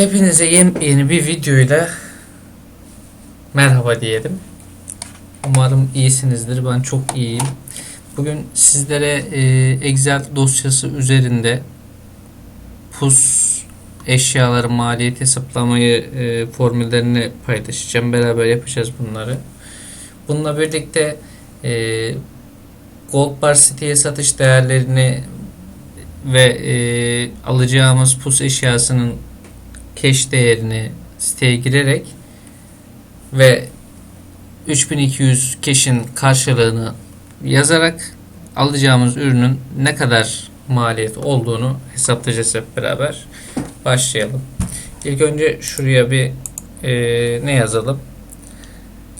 Hepinize yeni bir videoyla merhaba diyelim. Umarım iyisinizdir. Ben çok iyiyim. Bugün sizlere e, Excel dosyası üzerinde pus eşyaları maliyet hesaplamayı e, formüllerini paylaşacağım. Beraber yapacağız bunları. Bununla birlikte e, Gold Bar siteye satış değerlerini ve e, alacağımız pus eşyasının cache değerini siteye girerek ve 3200 cache'in karşılığını yazarak alacağımız ürünün ne kadar maliyet olduğunu hesaplayacağız hep beraber. Başlayalım. İlk önce şuraya bir e, ne yazalım?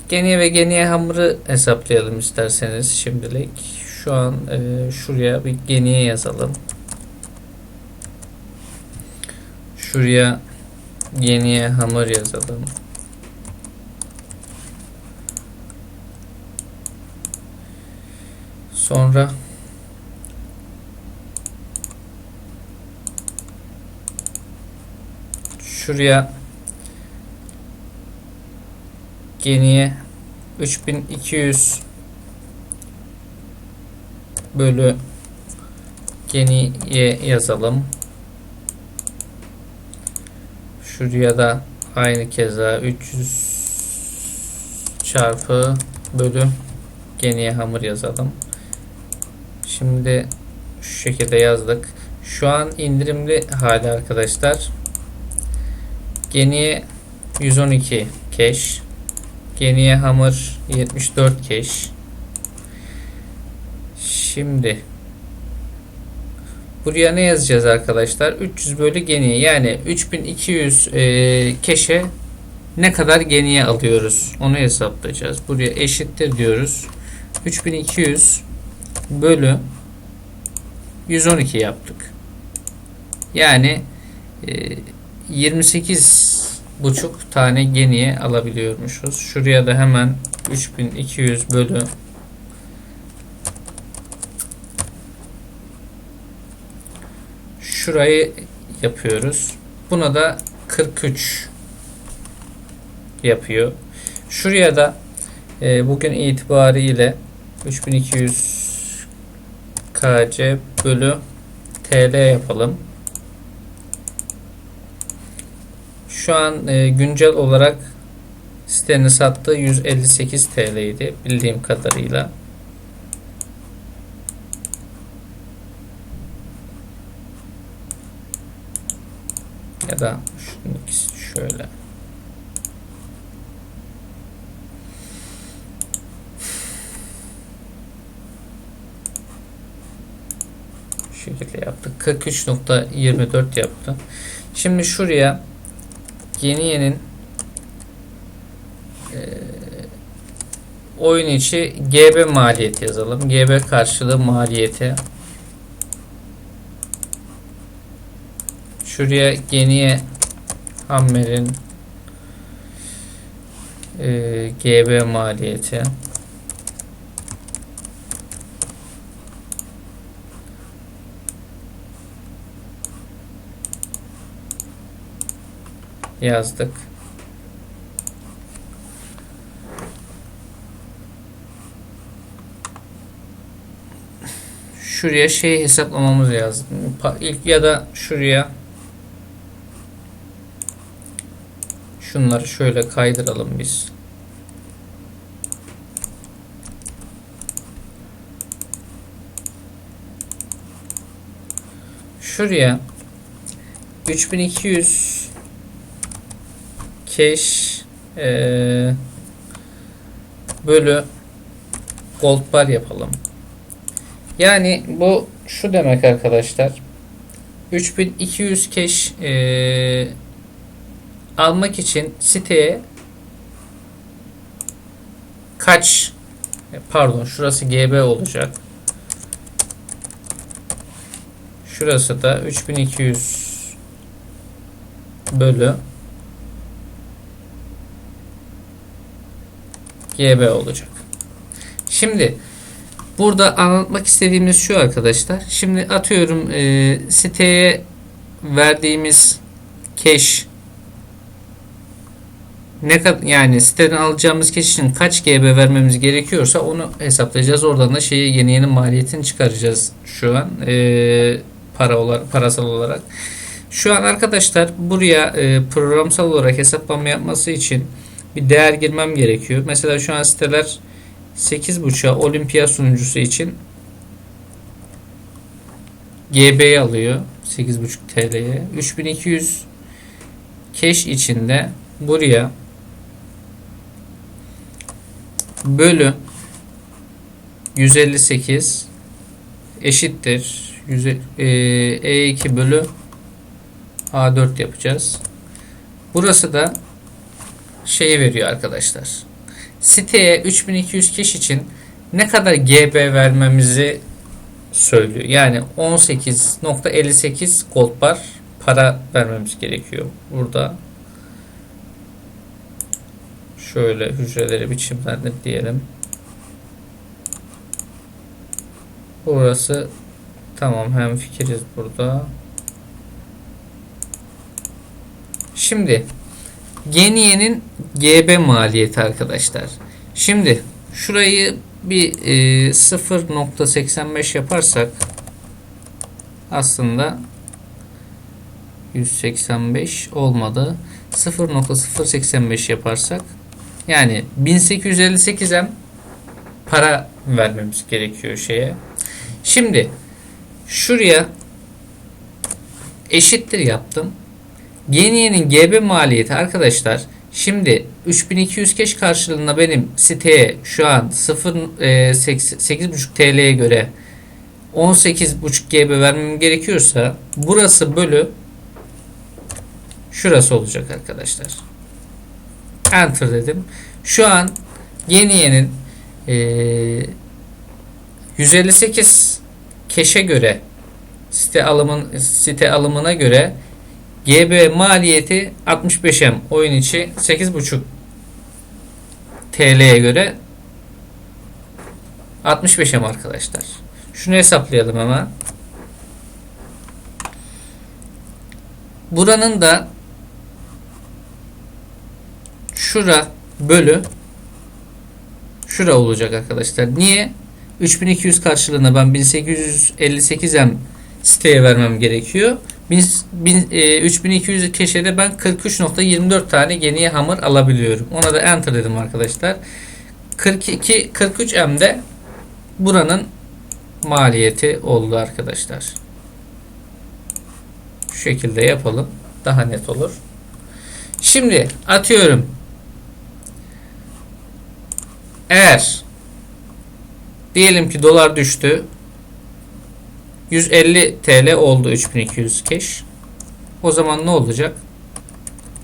Geniye ve geniye hamuru hesaplayalım isterseniz şimdilik. Şu an e, şuraya bir geniye yazalım. Şuraya yeniye hamur yazalım. Sonra şuraya geniye 3200 bölü geniye yazalım. Şuraya da aynı keza 300 çarpı bölü geniye hamur yazalım. Şimdi şu şekilde yazdık. Şu an indirimli hali arkadaşlar. Geniye 112 keş. Geniye hamur 74 keş. Şimdi Buraya ne yazacağız arkadaşlar? 300 bölü geniye yani 3200 e, keşe ne kadar geniye alıyoruz? Onu hesaplayacağız. Buraya eşittir diyoruz. 3200 bölü 112 yaptık. Yani e, 28 buçuk tane geniye alabiliyormuşuz. Şuraya da hemen 3200 bölü şurayı yapıyoruz. Buna da 43 yapıyor. Şuraya da e, bugün itibariyle 3200 KC bölü TL yapalım. Şu an e, güncel olarak sitenin sattığı 158 TL idi bildiğim kadarıyla. Da şunun ikisi şöyle. Şu yaptık. 43.24 yaptı. Şimdi şuraya yeni yenin e, oyun içi GB maliyeti yazalım. GB karşılığı maliyeti Şuraya geniye Hammer'in e, GB maliyeti yazdık. Şuraya şey hesaplamamız lazım. İlk ya da şuraya Şunları şöyle kaydıralım biz. Şuraya 3200 cache e, bölü gold bar yapalım. Yani bu şu demek arkadaşlar. 3200 cache e, almak için siteye kaç pardon şurası GB olacak. Şurası da 3200 bölü GB olacak. Şimdi burada anlatmak istediğimiz şu arkadaşlar. Şimdi atıyorum e, siteye verdiğimiz cache ne kadar yani siteden alacağımız kişi için kaç GB vermemiz gerekiyorsa onu hesaplayacağız. Oradan da şeyi yeni yeni maliyetini çıkaracağız şu an e, para olarak parasal olarak. Şu an arkadaşlar buraya e, programsal olarak hesaplama yapması için bir değer girmem gerekiyor. Mesela şu an siteler 8.5'a olimpiya sunucusu için GB alıyor 8.5 TL'ye. 3200 cache içinde buraya bölü 158 eşittir yüze- e, E2 bölü A4 yapacağız. Burası da şey veriyor arkadaşlar. Siteye 3200 kişi için ne kadar GB vermemizi söylüyor. Yani 18.58 gold bar para vermemiz gerekiyor burada. Şöyle hücreleri biçimlendir diyelim. Burası tamam hem fikiriz burada. Şimdi Geniye'nin GB maliyeti arkadaşlar. Şimdi şurayı bir e, 0.85 yaparsak aslında 185 olmadı. 0.085 yaparsak yani 1858 M para vermemiz gerekiyor şeye. Şimdi şuraya eşittir yaptım. Geniye'nin GB maliyeti arkadaşlar şimdi 3200 keş karşılığında benim siteye şu an 0 e, 8,5 TL'ye göre 18,5 GB vermem gerekiyorsa burası bölü şurası olacak arkadaşlar. Enter dedim. Şu an Geniye'nin e, 158 keşe göre site alımın site alımına göre GB maliyeti 65M oyun içi 8.5 TL'ye göre 65M arkadaşlar. Şunu hesaplayalım hemen. Buranın da şura bölü şura olacak arkadaşlar. Niye? 3200 karşılığında ben 1858M siteye vermem gerekiyor. 3200 keşede ben 43.24 tane geniye hamur alabiliyorum. Ona da enter dedim arkadaşlar. 42 43 M'de buranın maliyeti oldu arkadaşlar. Şu şekilde yapalım. Daha net olur. Şimdi atıyorum. Eğer diyelim ki dolar düştü. 150 TL oldu 3200 cash. O zaman ne olacak?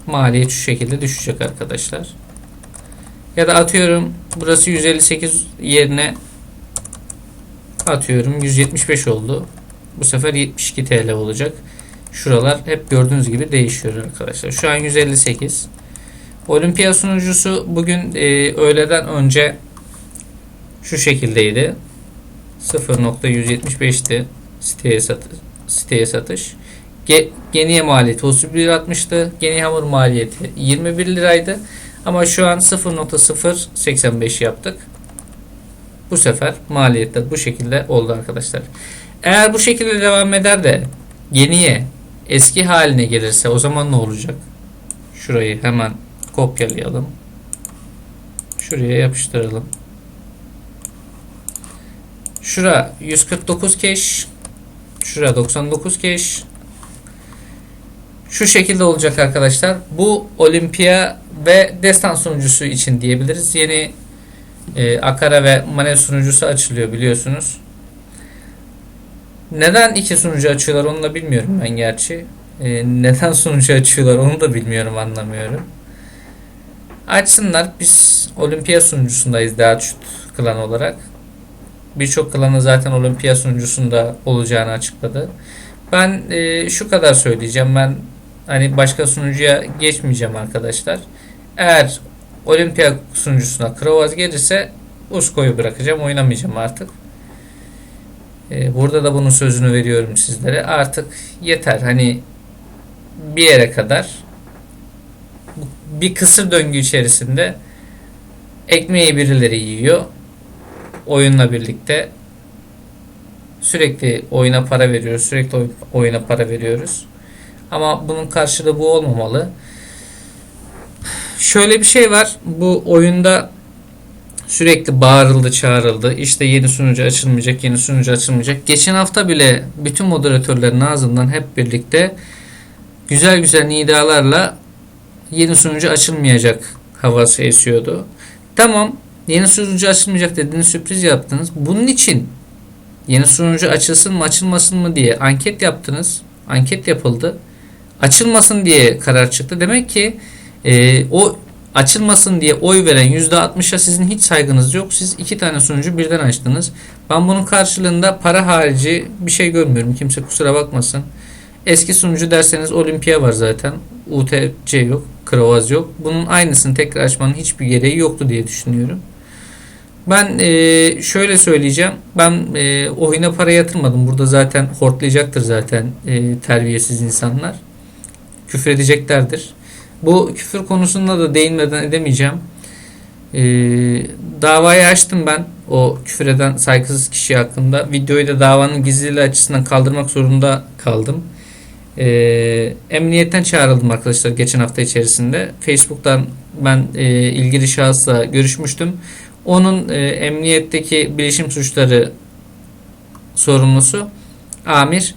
Maliyet şu şekilde düşecek arkadaşlar. Ya da atıyorum burası 158 yerine atıyorum 175 oldu. Bu sefer 72 TL olacak. Şuralar hep gördüğünüz gibi değişiyor arkadaşlar. Şu an 158. Olimpiya sunucusu bugün e, öğleden önce şu şekildeydi. 0.175'ti siteye, satış, siteye satış. Ge, geniye maliyeti 31 lira Geniye hamur maliyeti 21 liraydı. Ama şu an 0.085 yaptık. Bu sefer maliyetler bu şekilde oldu arkadaşlar. Eğer bu şekilde devam eder de geniye eski haline gelirse o zaman ne olacak? Şurayı hemen kopyalayalım. Şuraya yapıştıralım. Şura 149 cache. Şura 99 cache. Şu şekilde olacak arkadaşlar. Bu Olimpiya ve Destan sunucusu için diyebiliriz. Yeni e, Akara ve Mane sunucusu açılıyor biliyorsunuz. Neden iki sunucu açıyorlar onu da bilmiyorum ben gerçi. E, neden sunucu açıyorlar onu da bilmiyorum anlamıyorum. Açsınlar. Biz Olimpiya sunucusundayız daha klan olarak. Birçok klanı zaten Olimpiya sunucusunda olacağını açıkladı. Ben e, şu kadar söyleyeceğim. Ben hani başka sunucuya geçmeyeceğim arkadaşlar. Eğer Olimpiya sunucusuna Krovaz gelirse Usko'yu bırakacağım. Oynamayacağım artık. E, burada da bunun sözünü veriyorum sizlere. Artık yeter. Hani bir yere kadar bir kısır döngü içerisinde ekmeği birileri yiyor. Oyunla birlikte sürekli oyuna para veriyoruz. Sürekli oy- oyuna para veriyoruz. Ama bunun karşılığı bu olmamalı. Şöyle bir şey var. Bu oyunda sürekli bağırıldı, çağrıldı. İşte yeni sunucu açılmayacak, yeni sunucu açılmayacak. Geçen hafta bile bütün moderatörlerin ağzından hep birlikte güzel güzel nidalarla yeni sunucu açılmayacak havası esiyordu. Tamam, yeni sunucu açılmayacak dediğiniz sürpriz yaptınız. Bunun için yeni sunucu açılsın mı açılmasın mı diye anket yaptınız. Anket yapıldı. Açılmasın diye karar çıktı. Demek ki e, o açılmasın diye oy veren %60'a sizin hiç saygınız yok. Siz iki tane sunucu birden açtınız. Ben bunun karşılığında para harici bir şey görmüyorum. Kimse kusura bakmasın. Eski sunucu derseniz Olimpiya var zaten. UTC yok. Krovaz yok. Bunun aynısını tekrar açmanın hiçbir gereği yoktu diye düşünüyorum. Ben e, şöyle söyleyeceğim. Ben e, oyuna para yatırmadım. Burada zaten hortlayacaktır zaten e, terbiyesiz insanlar. Küfür edeceklerdir. Bu küfür konusunda da değinmeden edemeyeceğim. E, davayı açtım ben o küfür eden saygısız kişi hakkında. Videoyu da davanın gizliliği açısından kaldırmak zorunda kaldım. E, emniyetten çağrıldım arkadaşlar geçen hafta içerisinde. Facebook'tan ben e, ilgili şahısla görüşmüştüm. Onun e, emniyetteki bilişim suçları sorumlusu Amir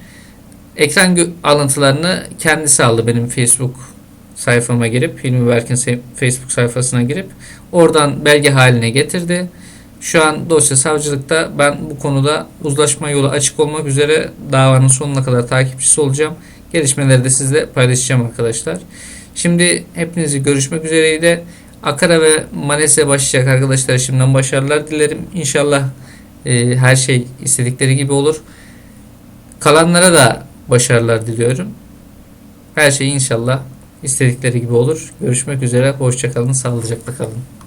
ekran alıntılarını kendisi aldı benim Facebook sayfama girip Hilmi Berk'in Facebook sayfasına girip oradan belge haline getirdi. Şu an dosya savcılıkta ben bu konuda uzlaşma yolu açık olmak üzere davanın sonuna kadar takipçisi olacağım. Gelişmeleri de sizle paylaşacağım arkadaşlar. Şimdi hepinizi görüşmek üzereydi. Akara ve Manes'e başlayacak arkadaşlar şimdiden başarılar dilerim. İnşallah e, her şey istedikleri gibi olur. Kalanlara da başarılar diliyorum. Her şey inşallah istedikleri gibi olur. Görüşmek üzere. Hoşçakalın. Sağlıcakla kalın.